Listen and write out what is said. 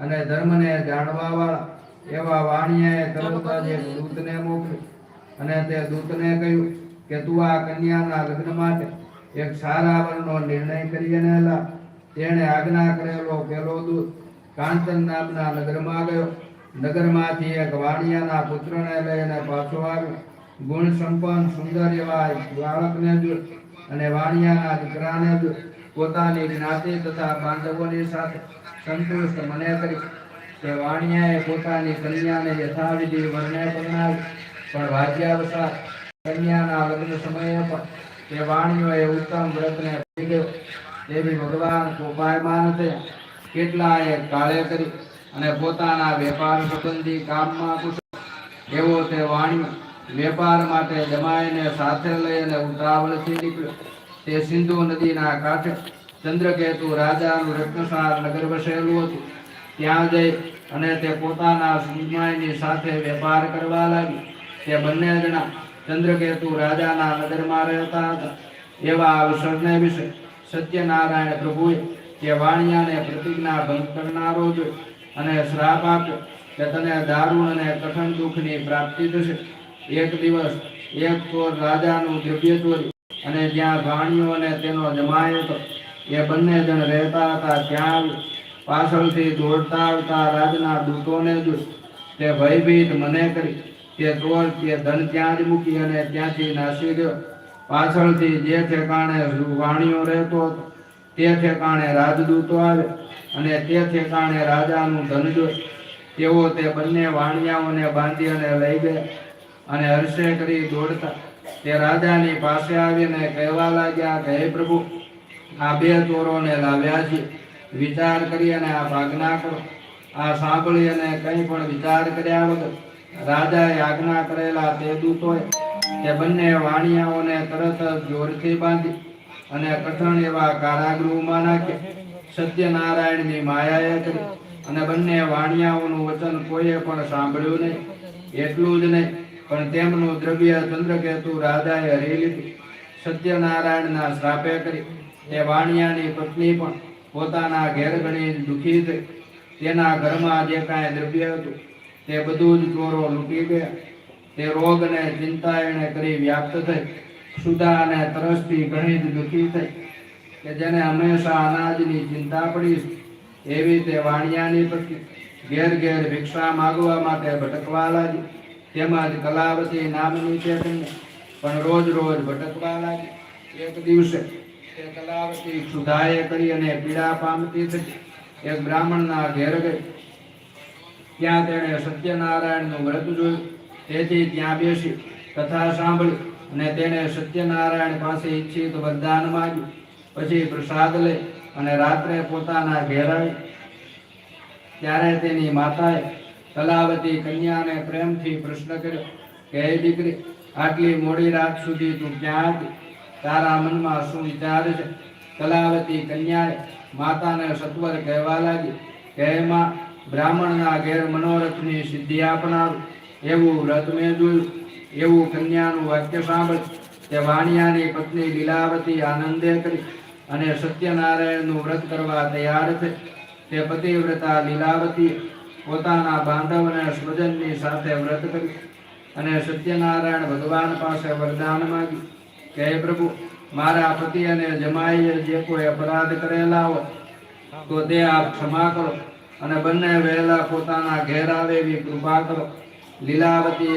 અને ધર્મને જાણવા વાળા એવા વાણિયાએ એક દૂતને મોકલી. અને તે દૂતને કહ્યું કે તું આ કન્યાના લગ્ન માટે એક સારા વરનો નિર્ણય કરીને લા. તેણે આજ્ઞા કરેલો પેલો દૂત કાંચન નામના નગરમાં ગયો. નગરમાંથી એક વાણિયાના પુત્રને લઈને પાછો આવ્યો. ગુણ સંપન્ન સુંદર એવા બાળકને જોઈ અને વાણિયાના દીકરાને જોઈ પોતાની જ્ઞાતિ તથા બાંધવોની સાથે સંતુષ્ટ મને કરી કે વાણિયાએ પોતાની કન્યાને યથાવિધિ વર્ણે કરનાર પણ ભાગ્યાવશાત કન્યાના લગ્ન સમયે પણ તે વાણીઓએ ઉત્તમ વ્રતને ભૂલી ગયો દેવી ભગવાન કોપાયમાન છે, કેટલાએ કાળે કરી અને પોતાના વેપાર સંબંધી કામમાં કુશળ. એવો તે વાણિયો વેપાર માટે જમાઈને સાથે લઈને ઉતાવળથી નીકળ્યો. તે સિંધુ નદીના કાંઠે ચંદ્રકેતુ રાજાનું રત્નસાર નગર વસેલું હતું. ત્યાં જઈ અને તે પોતાના સુમાઈની સાથે વેપાર કરવા લાગી. તે બંને જણા ચંદ્રકેતુ રાજાના નગરમાં રહેતા હતા. એવા અવસરને વિશે સત્યનારાયણ પ્રભુએ તે વાણિયાને પ્રતિજ્ઞા ભંગ કરનારો જો અને શ્રાપ આપ્યો કે તને દારૂણ અને કઠણ દુઃખની પ્રાપ્તિ થશે. એક દિવસ એક ચોર રાજાનું દ્રવ્ય ચોરી અને જ્યાં વાણિયો અને તેનો જમાય હતો એ બંને જણ રહેતા હતા ત્યાં પાછળથી દોડતા આવતા રાજના દૂતોને જ તે ભયભીત મને કરી તે ચોર તે ધન ત્યાં જ મૂકી અને ત્યાંથી નાસી ગયો. પાછળથી જે ઠેકાણે વાણીઓ રહેતો હતો, તે ઠેકાણે રાજદૂતો આવે અને તે ઠેકાણે રાજાનું ધન જોઈ તેઓ તે બંને વાણિયાઓને બાંધી અને લઈ ગયા અને હર્ષે કરી દોડતા. તે રાજાની પાસે આવીને કહેવા લાગ્યા કે હે પ્રભુ આ બે ચોરોને લાવ્યા છે. વિચાર કરી અને આ આજ્ઞા કરો. આ સાંભળી અને કંઈ પણ વિચાર કર્યા વગર રાજાએ આજ્ઞા કરેલા તે દૂતોએ તે બંને વાણિયાઓને તરત જ જોરથી બાંધી અને કઠણ એવા કારાગૃહમાં નાખ્યા. સત્યનારાયણની માયાએ કરી અને બંને વાણિયાઓનું વચન કોઈએ પણ સાંભળ્યું નહીં. એટલું જ નહીં, પણ તેમનું દ્રવ્ય ચંદ્રકેતુ રાજાએ હરી લીધું. સત્યનારાયણના શ્રાપે કરી તે વાણિયાની પત્ની પણ પોતાના ઘેર ઘણી દુઃખી થઈ તેના ઘરમાં જે કાંઈ દ્રવ્ય હતું, તે બધું જ ચોરો લૂંટી ગયા. તે રોગ અને ચિંતા એણે કરી વ્યાપ્ત થઈ. સુધા અને તરસથી ઘણી જ દુઃખી થઈ. કે જેને હંમેશા અનાજની ચિંતા પડી એવી તે વાણિયાની પત્ની ઘેર ઘેર ભિક્ષા માગવા માટે ભટકવા લાગી. તેમજ કલાવતી નામની કન્યા પણ રોજ રોજ ભટકવા લાગી. એક દિવસે કલાવતી ક્ષુધાએ કરી અને પીડા પામતી થતી એક બ્રાહ્મણના ઘેર ગઈ. ત્યાં તેણે સત્યનારાયણનું વ્રત જોયું. તેથી ત્યાં બેસી, કથા સાંભળી અને તેણે સત્યનારાયણ પાસે ઈચ્છિત વરદાન માંગ્યું. પછી પ્રસાદ લઈ અને રાત્રે પોતાના ઘેર આવી. ત્યારે તેની માતાએ કલાવતી કન્યાને પ્રેમથી પ્રશ્ન કર્યો કે, હે દીકરી, આટલી મોડી રાત સુધી તું ક્યાં હતી? તારા મનમાં શું વિચાર છે? કલાવતી કન્યાએ માતાને સત્વર કહેવા લાગી કહેમાં બ્રાહ્મણના ઘેર મનોરથની સિદ્ધિ આપનારું. એવું વ્રત મેં જોયું. એવું કન્યાનું વાક્ય સાંભળ તે વાણિયાની પત્ની લીલાવતી આનંદે કરી અને સત્યનારાયણનું વ્રત કરવા તૈયાર થઈ. તે પતિવ્રતા લીલાવતી પોતાના બાંધવને સ્વજનની સાથે વ્રત કર્યું અને સત્યનારાયણ ભગવાન પાસે વરદાન માંગ્યું. કે હે પ્રભુ, મારા પતિ અને જમાઈએ જે કોઈ અપરાધ કરેલા હોય, તો તે આપ ક્ષમા કરો અને બંને વહેલા પોતાના ઘેર આવે એવી કૃપા કરો. લીલાવતી